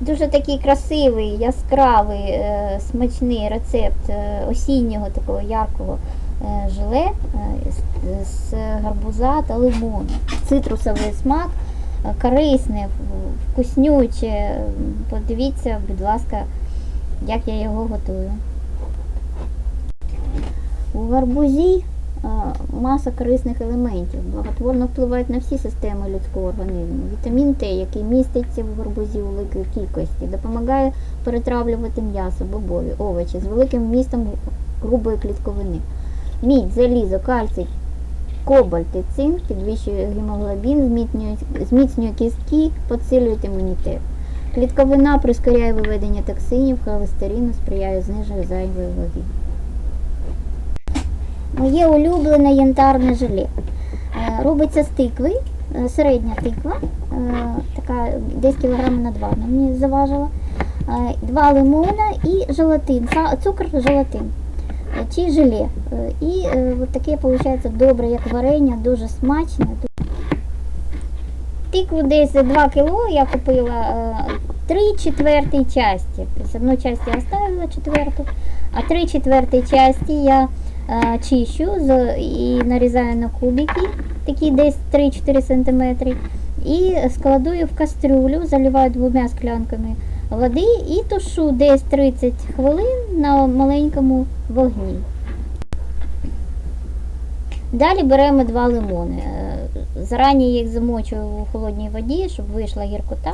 Дуже такий красивий, яскравий, е, смачний рецепт е, осіннього такого яркого е, желе з, гарбуза та лимону. Цитрусовий смак, корисне, вкуснюче. Подивіться, будь ласка, як я його готую. У гарбузі маса корисних елементів, благотворно впливають на всі системи людського організму. Вітамін Т, який міститься в гарбузі у великій кількості, допомагає перетравлювати м'ясо, бобові, овочі з великим вмістом грубої клітковини. Мідь, залізо, кальцій, кобальт і цинк підвищує гемоглобін, зміцнює, кістки, посилює імунітет. Клітковина прискоряє виведення токсинів, холестерину, сприяє зниженню зайвої ваги. Моє улюблене янтарне желе. Е, Робиться з тикви, е, середня тиква, е, така десь кілограм на два мені заважила. Два лимона і желатин, цукор, желатин чи желе. І от таке виходить добре, як варення, дуже смачне. Тикву десь 2 кіло я купила е, 3 четвертій часті. Тобто одну часть я оставила четверту, а 3 четвертій часті я чищу і нарізаю на кубики, такі десь 3-4 см. І складую в кастрюлю, заливаю двома склянками води і тушу десь 30 хвилин на маленькому вогні. Далі беремо два лимони. Е, Зарані їх замочую у холодній воді, щоб вийшла гіркота,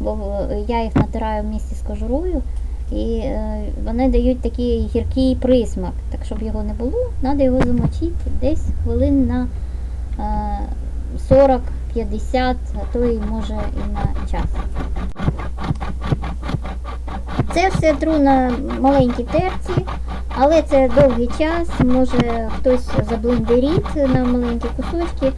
бо е, я їх натираю в місті з кожурою. І е, вони дають такий гіркий присмак. Так щоб його не було, треба його замочити десь хвилин на е, 40-50, а то і може і на час. Це все тру на маленькій терці, але це довгий час. Може хтось заблендерить на маленькі кусочки.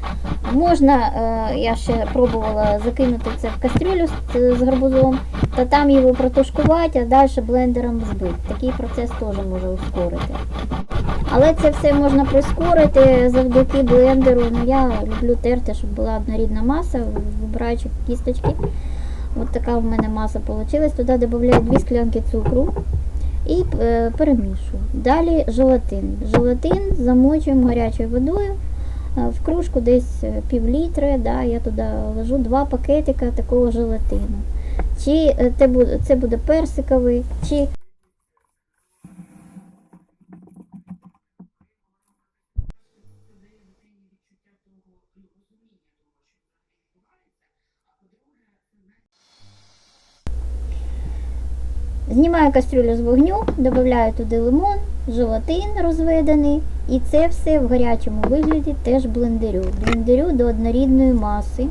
Можна, е, я ще пробувала закинути це в кастрюлю з гарбузом, та там його протушкувати, а далі блендером збити. Такий процес теж може ускорити. Але це все можна прискорити завдяки блендеру. Ну, я люблю терти, щоб була однорідна маса, вибираючи кісточки. От така в мене маса вийшла. Туди додаю 2 склянки цукру і е, перемішую. Далі желатин. Желатин замочуємо гарячою водою. Е, В кружку десь е, пів літри, да, я туди ложу два пакетика такого желатину. Чи е, це буде, це буде персиковий, чи Знімаю кастрюлю з вогню, додаю туди лимон, желатин розведений, і це все в гарячому вигляді теж блендерю. Блендерю до однорідної маси.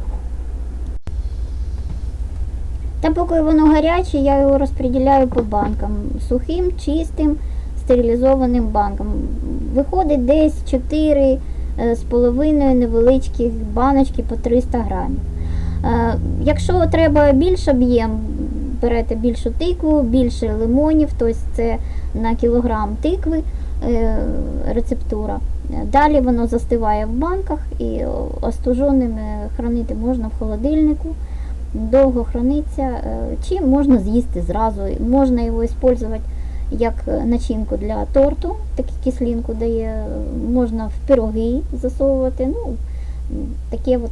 Та поки воно гаряче, я його розподіляю по банкам. Сухим, чистим, стерилізованим банкам. Виходить десь 4 е, з половиною невеличких баночки по 300 грамів. Е, Якщо треба більш об'єм, берете більшу тикву, більше лимонів, тобто це на кілограм тикви е, рецептура. Далі воно застиває в банках і остуженим хранити можна в холодильнику. Довго храниться, е, чи можна з'їсти зразу. Можна його використовувати як е, начинку для торту, таку кислинку дає, можна в пироги засовувати. Ну, таке от,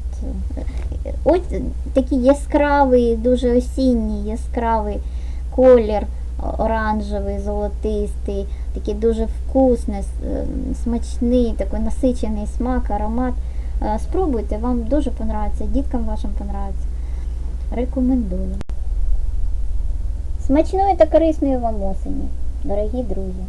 е, ось такий яскравий, дуже осінній яскравий колір, оранжевий, золотистий, такий дуже вкусний, е, смачний, такий насичений смак, аромат. Е, Спробуйте, вам дуже понравиться, діткам вашим понравиться. Рекомендую. Смачної та корисної вам осені, дорогі друзі!